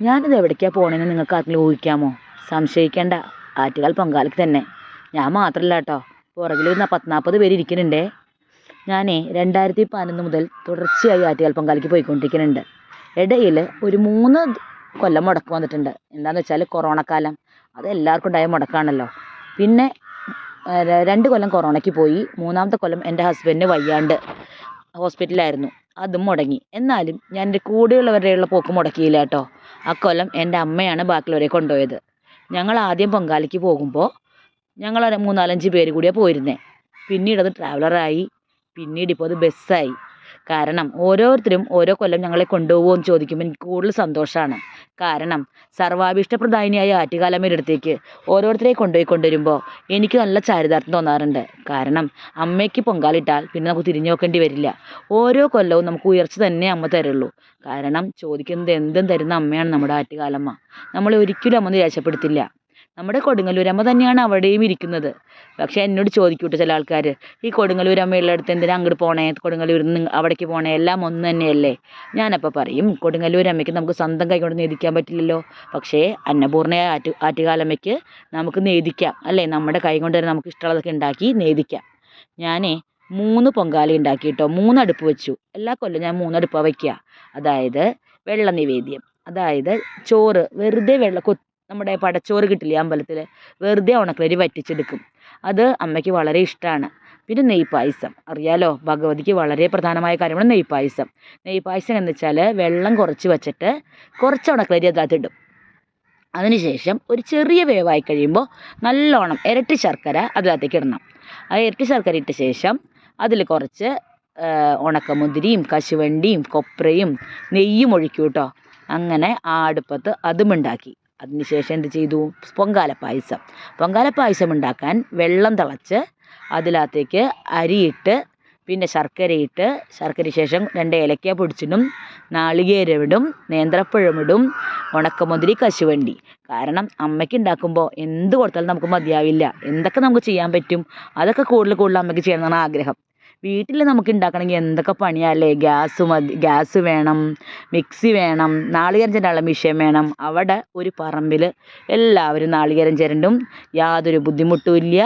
ഞാനിത് എവിടേക്കാണ് പോകണമെന്ന് നിങ്ങൾക്ക് ആർക്കെങ്കിലും ഊഹിക്കാമോ? സംശയിക്കേണ്ട. ആറ്റുകാൽ പൊങ്കാലയ്ക്ക് തന്നെ. ഞാൻ മാത്രമല്ല കേട്ടോ പുറകിൽ ഒരു പത്ത് പേര് ഇരിക്കുന്നുണ്ടേ. ഞാനേ രണ്ടായിരത്തി പതിനൊന്ന് മുതൽ തുടർച്ചയായി ആറ്റുകാൽ പൊങ്കാലയ്ക്ക് പോയിക്കൊണ്ടിരിക്കുന്നുണ്ട്. ഇടയിൽ ഒരു മൂന്ന് കൊല്ലം മുടക്ക് വന്നിട്ടുണ്ട്. എന്താണെന്ന് വെച്ചാൽ കൊറോണ കാലം അത് എല്ലാവർക്കും ഉണ്ടായ മുടക്കാണല്ലോ. പിന്നെ രണ്ട് കൊല്ലം കൊറോണയ്ക്ക് പോയി. മൂന്നാമത്തെ കൊല്ലം എന്റെ ഹസ്ബൻഡിന് വയ്യാണ്ട് ഹോസ്പിറ്റലിലായിരുന്നു. അതും മുടങ്ങി. എന്നാലും ഞാൻ എന്റെ കൂടെയുള്ളവരുടെയുള്ള പോക്ക് മുടക്കിയില്ല കേട്ടോ. അക്കൊല്ലം എന്റെ അമ്മയാണ് ബാക്കിയുള്ളവരെ കൊണ്ടുപോയത്. ഞങ്ങൾ ആദ്യം പൊങ്കാലയ്ക്ക് പോകുമ്പോൾ ഞങ്ങൾ ഒരു മൂന്നാലഞ്ച് പേര് കൂടിയാണ് പോയിരുന്നത് പിന്നീട് അത് ട്രാവലറായി പിന്നീട് ഇപ്പോൾ അത് ബസ്സായി കാരണം ഓരോരുത്തരും ഓരോ കൊല്ലം ഞങ്ങളെ കൊണ്ടുപോകുമോ എന്ന് ചോദിക്കുമ്പോൾ എനിക്ക് കൂടുതൽ സന്തോഷമാണ് കാരണം സർവാഭീഷ്ടപ്രധാനിയായ ആറ്റുകാലമ്മയുടെ അടുത്തേക്ക് ഓരോരുത്തരെ കൊണ്ടുപോയി കൊണ്ടുവരുമ്പോൾ എനിക്ക് നല്ല ചാരിതാർത്ഥം തോന്നാറുണ്ട്. കാരണം അമ്മയ്ക്ക് പൊങ്കാലിട്ടാൽ പിന്നെ നമുക്ക് തിരിഞ്ഞു നോക്കേണ്ടി വരില്ല. ഓരോ കൊല്ലവും നമുക്ക് ഉയർച്ച തന്നെ അമ്മ തരുള്ളൂ. കാരണം ചോദിക്കുന്നത് എന്തും തരുന്ന അമ്മയാണ് നമ്മുടെ ആറ്റുകാലമ്മ. നമ്മളെ ഒരിക്കലും അമ്മ നിരാശപ്പെടുത്തില്ല നമ്മുടെ കൊടുങ്ങല്ലൂരമ്മ തന്നെയാണ് അവിടെയും ഇരിക്കുന്നത്. പക്ഷേ എന്നോട് ചോദിക്കും ചില ആൾക്കാർ ഈ കൊടുങ്ങല്ലൂരമ്മയുള്ള അടുത്ത് എന്തിനാ അങ്ങോട്ട് പോണേ? കൊടുങ്ങല്ലൂരിൽ നിന്ന് അവിടേക്ക് പോണേ? എല്ലാം ഒന്ന് തന്നെയല്ലേ? ഞാനപ്പോൾ പറയും കൊടുങ്ങല്ലൂരമ്മയ്ക്ക് നമുക്ക് സ്വന്തം കൈകൊണ്ട് നേദിക്കാൻ പറ്റില്ലല്ലോ. പക്ഷേ അന്നപൂർണയായ ആറ്റു ആറ്റുകാലമ്മയ്ക്ക് നമുക്ക് നേദിക്കാം അല്ലേ? നമ്മുടെ കൈ കൊണ്ട് തന്നെ നമുക്ക് ഇഷ്ടമുള്ളതൊക്കെ ഉണ്ടാക്കി നേദിക്കാം ഞാനേ മൂന്ന് പൊങ്കാല ഉണ്ടാക്കി കേട്ടോ മൂന്ന് അടുപ്പ് വെച്ചു. എല്ലാ കൊല്ലം ഞാൻ മൂന്നടുപ്പാണ് വയ്ക്കുക അതായത് വെള്ള നിവേദ്യം അതായത് ചോറ് വെറുതെ വെള്ള നമ്മുടെ പടച്ചോറ് കിട്ടില്ലേ അമ്പലത്തിൽ വെറുതെ ഉണക്കലരി വറ്റിച്ചെടുക്കും. അത് അമ്മയ്ക്ക് വളരെ ഇഷ്ടമാണ് പിന്നെ നെയ്പ്പായസം അറിയാലോ ഭഗവതിക്ക് വളരെ പ്രധാനമായ കാര്യമാണ് നെയ്പ്പായസം നെയ്പ്പായസം എന്ന് വെച്ചാൽ വെള്ളം കുറച്ച് വെച്ചിട്ട് കുറച്ച് ഉണക്കലരി അതിനകത്തിടും അതിനുശേഷം ഒരു ചെറിയ വേവായി കഴിയുമ്പോൾ നല്ലോണം ഇരട്ടി ശർക്കര അതിനകത്തേക്ക് ഇടണം. ആ ഇരട്ടി ശർക്കര ഇട്ട ശേഷം അതിൽ കുറച്ച് ഉണക്കമുന്തിരിയും കശുവണ്ടിയും കൊപ്രയും നെയ്യും ഒഴിക്കും കേട്ടോ അങ്ങനെ ആ അടുപ്പത്ത് അതും ഉണ്ടാക്കി. അതിന് ശേഷം എന്ത് ചെയ്തു? പൊങ്കാല പായസം. പൊങ്കാല പായസം ഉണ്ടാക്കാൻ വെള്ളം തിളച്ച് അതിനകത്തേക്ക് അരിയിട്ട് പിന്നെ ശർക്കരയിട്ട് ശർക്കര ശേഷം രണ്ട് ഏലക്ക പൊടിച്ചിടും നാളികേരമിടും നേന്ത്രപ്പഴമിടും ഉണക്കമുതിരി കശുവണ്ടി. കാരണം അമ്മയ്ക്ക് ഉണ്ടാക്കുമ്പോൾ എന്ത് കൊടുത്താലും നമുക്ക് മതിയാവില്ല. എന്തൊക്കെ നമുക്ക് ചെയ്യാൻ പറ്റും? അതൊക്കെ കൂടുതൽ കൂടുതൽ അമ്മയ്ക്ക് ചെയ്യണമെന്നാണ് ആഗ്രഹം. വീട്ടിൽ നമുക്ക് ഉണ്ടാക്കണമെങ്കിൽ എന്തൊക്കെ പണിയാല്ലേ ഗ്യാസ് മതി ഗ്യാസ് വേണം മിക്സി വേണം നാളികേരം ചിരണ്ടാനുള്ള മിഷ്യൻ വേണം. അവിടെ ഒരു പറമ്പിൽ എല്ലാവരും നാളികേരം ചിരണ്ടും യാതൊരു ബുദ്ധിമുട്ടുമില്ല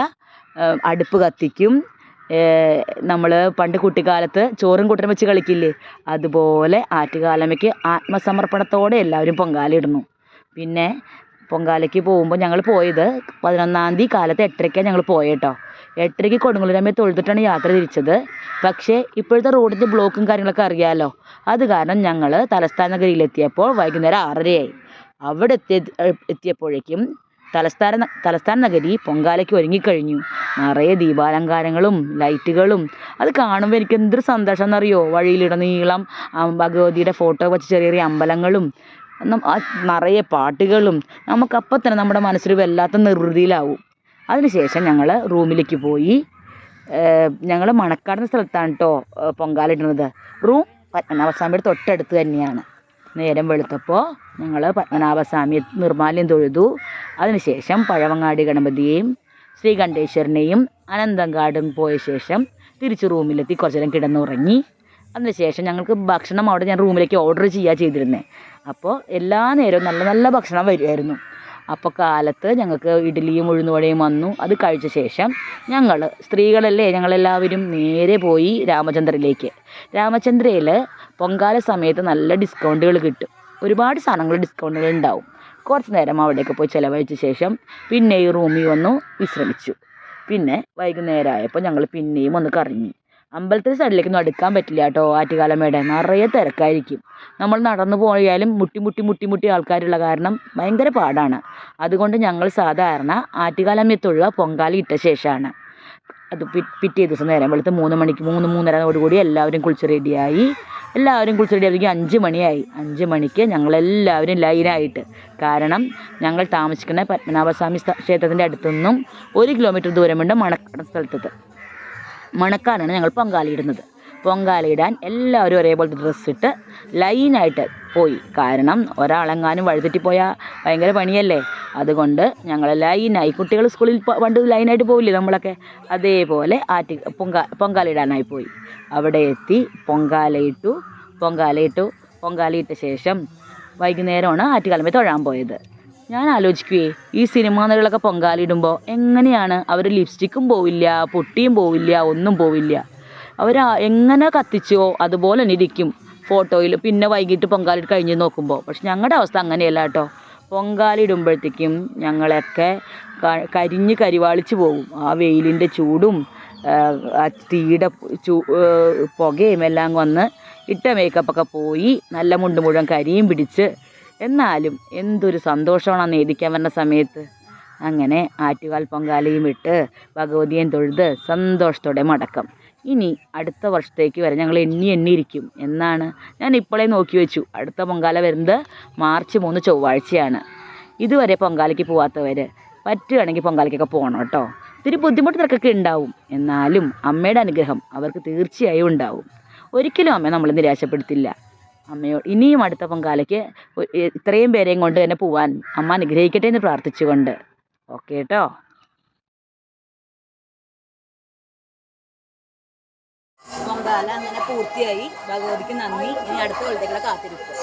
അടുപ്പ് കത്തിക്കും. നമ്മൾ പണ്ട് കുട്ടിക്കാലത്ത് ചോറും കൂട്ടനും വെച്ച് കളിക്കില്ലേ? അതുപോലെ ആറ്റുകാലമ്മയ്ക്ക് ആത്മസമർപ്പണത്തോടെ എല്ലാവരും പൊങ്കാലയിടുന്നു പിന്നെ പൊങ്കാലയ്ക്ക് പോകുമ്പോൾ ഞങ്ങൾ പോയത് പതിനൊന്നാം തീയതി കാലത്ത് എട്ടരയ്ക്കാണ് ഞങ്ങൾ പോയത് കേട്ടോ എട്ടരയ്ക്ക് കൊടുങ്ങല്ലൂരമ്മയെ തൊഴുതിട്ടാണ് യാത്ര തിരിച്ചത്. പക്ഷേ ഇപ്പോഴത്തെ റോഡിന്റെ ബ്ലോക്കും കാര്യങ്ങളൊക്കെ അറിയാമല്ലോ അത് കാരണം ഞങ്ങൾ തലസ്ഥാന നഗരിയിലെത്തിയപ്പോൾ വൈകുന്നേരം ആറരയായി. അവിടെ എത്തിയ എത്തിയപ്പോഴേക്കും തലസ്ഥാന തലസ്ഥാന നഗരി പൊങ്കാലയ്ക്ക് ഒരുങ്ങിക്കഴിഞ്ഞു. നിറയെ ദീപാലങ്കാരങ്ങളും ലൈറ്റുകളും. അത് കാണുമ്പോൾ എനിക്ക് എന്തൊരു സന്തോഷം എന്നറിയോ വഴിയിലിടനീളം ഭഗവതിയുടെ ഫോട്ടോ വെച്ച് ചെറിയ ചെറിയ അമ്പലങ്ങളും. നിറയെ പാട്ടുകളും നമുക്കപ്പം തന്നെ നമ്മുടെ മനസ്സിൽ വല്ലാത്ത നിർവൃതിയിലാവും. അതിനുശേഷം ഞങ്ങൾ റൂമിലേക്ക് പോയി. ഞങ്ങൾ മണക്കാട് സ്ഥലത്താണ് കേട്ടോ പൊങ്കാല ഇടുന്നത്. റൂം പത്മനാഭസ്വാമിയുടെ തൊട്ടടുത്ത് തന്നെയാണ്. നേരം വെളുത്തപ്പോൾ ഞങ്ങൾ പത്മനാഭസ്വാമി നിർമാല്യം തൊഴുതു. അതിനുശേഷം പഴവങ്ങാടി ഗണപതിയെയും ശ്രീകണ്ഠേശ്വരനെയും അനന്തങ്കാടും പോയ ശേഷം തിരിച്ച് റൂമിലെത്തി കുറച്ച് നേരം കിടന്നുറങ്ങി അതിനുശേഷം ഞങ്ങൾക്ക് ഭക്ഷണം അവിടെ ഞാൻ റൂമിലേക്ക് ഓർഡർ ചെയ്യുക ചെയ്തിരുന്നത് അപ്പോൾ എല്ലാ നേരവും നല്ല നല്ല ഭക്ഷണം വരുമായിരുന്നു അപ്പോൾ കാലത്ത് ഞങ്ങൾക്ക് ഇഡ്ഡലിയും ഉഴുന്നുവടയും വന്നു. അത് കഴിച്ച ശേഷം ഞങ്ങൾ സ്ത്രീകളല്ലേ ഞങ്ങളെല്ലാവരും നേരെ പോയി രാമചന്ദ്രയിലേക്ക് രാമചന്ദ്രയിൽ പൊങ്കാല സമയത്ത് നല്ല ഡിസ്കൗണ്ടുകൾ കിട്ടും. ഒരുപാട് സാധനങ്ങൾ ഡിസ്കൗണ്ടുകൾ ഉണ്ടാവും. കുറച്ച് നേരം അവിടെയൊക്കെ പോയി ചിലവഴിച്ച ശേഷം പിന്നെ ഈ റൂമിൽ വന്നു വിശ്രമിച്ചു. പിന്നെ വൈകുന്നേരമായപ്പോൾ ഞങ്ങൾ പിന്നെയും ഒന്ന് കറങ്ങി. അമ്പലത്തിന്റെ സൈഡിലേക്കൊന്നും അടുക്കാൻ പറ്റില്ല കേട്ടോ ആറ്റുകാലമ്മയുടെ നിറയെ തിരക്കായിരിക്കും. നമ്മൾ നടന്നു പോയാലും മുട്ടി മുട്ടി മുട്ടി മുട്ടി ആൾക്കാരുള്ള കാരണം ഭയങ്കര പാടാണ്. അതുകൊണ്ട് ഞങ്ങൾ സാധാരണ ആറ്റുകാലമ്മയെ തൊഴുക പൊങ്കാല ഇട്ട ശേഷമാണ്. അത് പിറ്റേ ദിവസം നേരം വെളുത്ത് മൂന്ന് മണിക്ക് മൂന്ന് മൂന്നരയോടുകൂടി എല്ലാവരും കുളിച്ച് റെഡിയായി. എല്ലാവരും കുളിച്ച് റെഡിയായിരിക്കും അഞ്ച് മണിയായി. അഞ്ച് മണിക്ക് ഞങ്ങളെല്ലാവരും ലൈനായിട്ട്. കാരണം ഞങ്ങൾ താമസിക്കുന്ന പത്മനാഭസ്വാമി ക്ഷേത്രത്തിന്റെ അടുത്തുനിന്നും ഒരു കിലോമീറ്റർ ദൂരമുണ്ട് മണക്കാട് സ്ഥലത്തത്. മണക്കാടാണ് ഞങ്ങൾ പൊങ്കാലയിടുന്നത്. പൊങ്കാലയിടാൻ എല്ലാവരും ഒരേപോലത്തെ ഡ്രസ്സ് ഇട്ട് ലൈനായിട്ട് പോയി. കാരണം ഒരാളെങ്ങാനും വഴിതെറ്റിപ്പോയാൽ ഭയങ്കര പണിയല്ലേ? അതുകൊണ്ട് ഞങ്ങൾ ലൈനായി കുട്ടികൾ സ്കൂളിൽ പണ്ട് ലൈനായിട്ട് പോവില്ലേ നമ്മളൊക്കെ? അതേപോലെ ആറ്റി പൊങ്കാ പൊങ്കാലയിടാനായി പോയി. അവിടെ എത്തി പൊങ്കാലയിട്ടു പൊങ്കാലയിട്ടു പൊങ്കാലയിട്ട ശേഷം വൈകുന്നേരമാണ് ആറ്റുകാലമേ തൊഴാൻ പോയത്. ഞാൻ ആലോചിക്കുകയെ ഈ സിനിമാ നടികളൊക്കെ പൊങ്കാലിടുമ്പോൾ എങ്ങനെയാണ് അവർ ലിപ്സ്റ്റിക്കും പോവില്ല പൊട്ടിയും പോവില്ല ഒന്നും പോവില്ല. അവർ എങ്ങനെ കത്തിച്ചോ അതുപോലെ തന്നെ ഇരിക്കും. ഫോട്ടോയിൽ പിന്നെ വൈകിട്ട് പൊങ്കാലിട്ട് കഴിഞ്ഞ് നോക്കുമ്പോൾ പക്ഷെ ഞങ്ങളുടെ അവസ്ഥ അങ്ങനെയല്ല കേട്ടോ. പൊങ്കാലിടുമ്പോഴത്തേക്കും ഞങ്ങളൊക്കെ കരിഞ്ഞ് കരിവാളിച്ച് പോകും. ആ വെയിലിന്റെ ചൂടും ആ തീയുടെ ചൂ പുകയും എല്ലാം വന്ന് ഇട്ട മേക്കപ്പൊക്കെ പോയി നല്ല മുണ്ട് മുഴുവൻ കരിയും പിടിച്ച് എന്നാലും എന്തൊരു സന്തോഷമാണ് ആ നേദിക്കാൻ വരുന്ന സമയത്ത്. അങ്ങനെ ആറ്റുകാൽ പൊങ്കാലയും ഇട്ട് ഭഗവതിയെ തൊഴുത് സന്തോഷത്തോടെ മടക്കം. ഇനി അടുത്ത വർഷത്തേക്ക് വരെ ഞങ്ങൾ എണ്ണി എണ്ണിയിരിക്കും എന്നാണ് ഞാൻ ഇപ്പോഴേ നോക്കി വെച്ചു. അടുത്ത പൊങ്കാല വരുന്നത് മാർച്ച് മൂന്ന് ചൊവ്വാഴ്ചയാണ്. ഇതുവരെ പൊങ്കാലയ്ക്ക് പോവാത്തവർ പറ്റുകയാണെങ്കിൽ പൊങ്കാലയ്ക്കൊക്കെ പോകണം കേട്ടോ. ഇത്തിരി ബുദ്ധിമുട്ട് തിരക്കൊക്കെ ഉണ്ടാവും. എന്നാലും അമ്മയുടെ അനുഗ്രഹം അവർക്ക് തീർച്ചയായും ഉണ്ടാവും. ഒരിക്കലും അമ്മ നമ്മൾ നിരാശപ്പെടുത്തില്ല. അമ്മയോ ഇനിയും അടുത്ത പൊങ്കാലയ്ക്ക് ഇത്രയും പേരെയും കൊണ്ട് തന്നെ പോവാൻ അമ്മ അനുഗ്രഹിക്കട്ടെ എന്ന് പ്രാർത്ഥിച്ചുകൊണ്ട്. ഓക്കെ കേട്ടോ പൊങ്കാല അങ്ങനെ പൂർത്തിയായി. ഭഗവതിക്ക് നന്ദി. ഇനി അടുത്ത കൊല്ലത്തേക്കുള്ള കാത്തിരിക്കും.